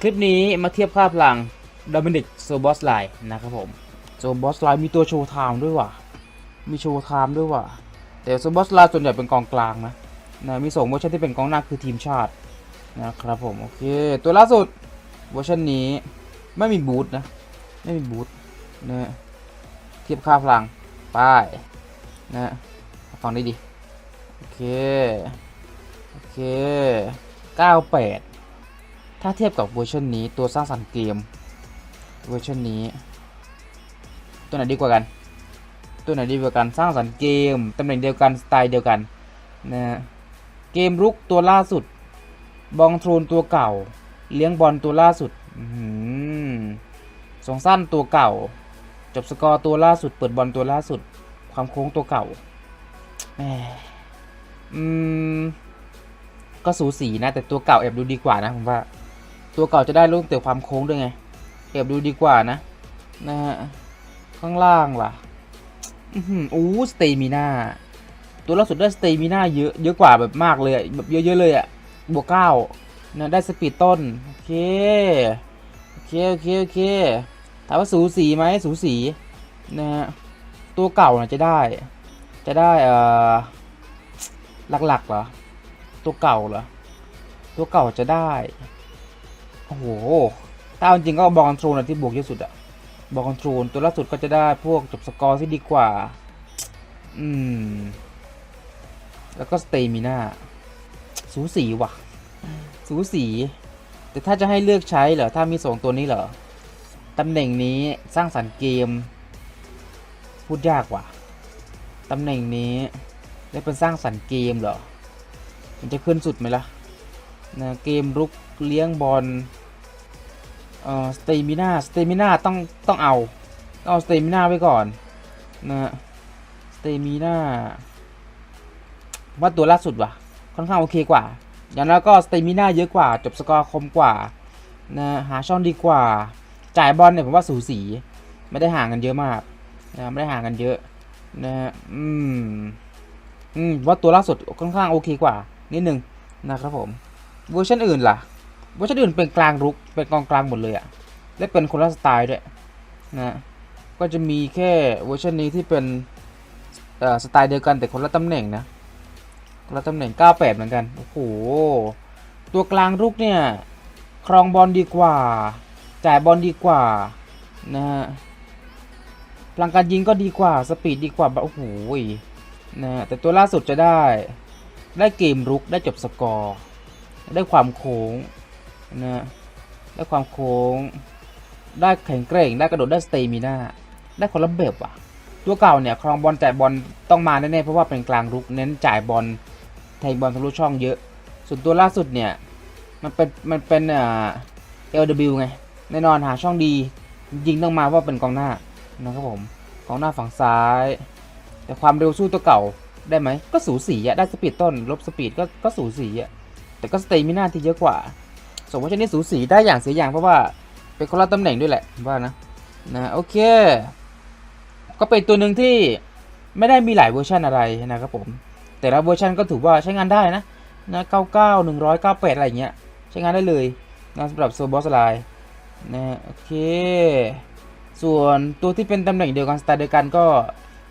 คลิปนี้มาเทียบค่าพลัง Dominic s o b o s l i นะครับผม s o b o s l i มีตัวโชว์ไทม์ด้วยว่ะ มีโชว์ไทม์ด้วยว่ะ แต่ s o b o s l i ส่วนใหญ่เป็นกองกลางนะนะมีสองเวอร์ชันที่เป็นกองหน้าคือทีมชาตินะครับผมโอเค ตัวล่าสุดเวอร์ชันนี้ไม่มีบูทนะ ไม่มีบูทนะเทียบค่าพลังป้ายนะฮะฟังได้ดีโอเค โอเค 98 ถ้าเทียบกับเวอร์ชันนี้ตัวสร้างสรรค์เกมเวอร์ชันนี้ ตัวไหนดีกว่ากัน ตัวไหนดีกว่ากันสร้างสรรค์เกมตำแหน่งเดียวกันสไตล์เดียวกันนะเกมรุกตัวล่าสุด บองโทรนตัวเก่า เลี้ยงบอลตัวล่าสุดหือสองสั้นตัวเก่า จบสกอร์ตัวล่าสุด เปิดบอลตัวล่าสุด ความโค้งตัวเก่าแหมอืมก็สูสีนะ แต่ตัวเก่าแอบดูดีกว่านะผมว่า ตัวเก่าจะได้ลูกเตะความโค้งด้วยไงแอบดูดีกว่านะ นะฮะ ข้างล่างล่ะ อืออู้สเตมิน่าตัวล่าสุดได้สเตมิน่าเยอะเยอะกว่าแบบมากเลยแบบเยอะๆเลยอะบวกเก้านะได้สปีดต้น โอเค โอเค โอเค โอเคถามว่าสูสีไหมสูสีนะฮะตัวเก่าน่ะจะได้ จะได้เอ่อหลักๆเหรอ ตัวเก่าเหรอ ตัวเก่าจะได้ โอ้โห ถ้าเอาจริงก็บอลคอนโทรลที่บวกเยอะสุดอะบอลคอนโทรลตัวล่าสุดก็จะได้พวกจบสกอร์ที่ดีกว่า อืม แล้วก็สเตมิน่าสูสีว่ะ สูสี แต่ถ้าจะให้เลือกใช้เหรอ ถ้ามีสองตัวนี้เหรอ ตำแหน่งนี้สร้างสรรค์เกม พูดยากว่ะ ตำแหน่งนี้ได้เป็นสร้างสรรค์เกมเหรอ มันจะขึ้นสุดไหมล่ะนะเกมรุกเลี้ยงบอล เอ่อสเตมิน่าสเตมิน่าต้องต้องเอาต้องเอาสเตมิน่าไว้ก่อนนะสเตมิน่าว่าตัวล่าสุดว่ะ ค่อนข้างโอเคกว่า อย่างนั้นก็สเตมิน่าเยอะกว่า จบสกอร์คมกว่านะหาช่องดีกว่า จ่ายบอลเนี่ยผมว่าสูสี ไม่ได้ห่างกันเยอะมากนะไม่ได้ห่างกันเยอะนะอืมอืมว่าตัวล่าสุดค่อนข้างโอเคกว่านิดนึงนะครับผมเวอร์ชันอื่นล่ะเวอร์ชันอื่นเป็นกลางรุก เป็นกองกลางหมดเลยอะและเป็นคนละสไตล์ด้วยนะก็จะมีแค่เวอร์ชันนี้ที่เป็นสไตล์เดียวกันแต่คนละตำแหน่งนะคนละตำแหน่ง 98 เหมือนกัน โอ้โห ตัวกลางรุกเนี่ย ครองบอลดีกว่า จ่ายบอลดีกว่านะฮะพลังการยิงก็ดีกว่า สปีดดีกว่า โอ้โหนะฮะแต่ตัวล่าสุดจะได้ ได้เกมรุก ได้จบสกอร์ ได้ความโค้งนะฮะ ได้ความโค้ง ได้แข็งแกร่ง ได้กระโดด ได้สเตมิน่า ได้คนละแบบว่ะ ตัวเก่าเนี่ยครองบอลจ่ายบอลต้องมาแน่ๆ เพราะว่าเป็นกลางรุกเน้นจ่ายบอลแทงบอลทะลุช่องเยอะ ส่วนตัวล่าสุดเนี่ย มันเป็น มันเป็นเอ่า LW ไง แน่นอนหาช่องดี ยิงต้องมาเพราะว่าเป็นกองหน้านะครับผม กองหน้าฝั่งซ้าย แต่ความเร็วสู้ตัวเก่าได้ไหม ก็สูสีอะได้สปีดต้น ลบสปีดก็ก็สูสีอะแต่ก็สเตมิน่าที่เยอะกว่า สมว่าชนี้สูสีได้อย่างเสียอย่างเพราะว่าเป็นคนละตำแหน่งด้วยแหละผมว่านะนะโอเค ก็เป็นตัวหนึ่งที่ไม่ได้มีหลายเวอร์ชันอะไรนะครับผม แต่ละเวอร์ชันก็ถือว่าใช้งานได้นะนะ99 100 98อะไรอย่างเงี้ยใช้งานได้เลยนะสำหรับโซบอสไลน์นะโอเค ส่วนตัวที่เป็นตำแหน่งเดียวกันสไตล์เดียวกันก็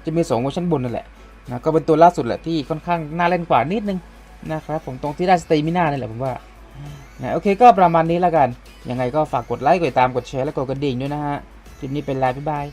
จะมี2เวอร์ชันบนนั่นแหละนะก็เป็นตัวล่าสุดแหละที่ค่อนข้างน่าเล่นกว่านิดนึงนะครับผมตรงที่ได้สเตมิน่านี่แหละผมว่า นะโอเคก็ประมาณนี้แล้วกัน ยังไงก็ฝากกดไลค์กดติดตามกดแชร์และกดกระดิ่งด้วยนะฮะคลิปนี้เป็นลาบ๊ายบาย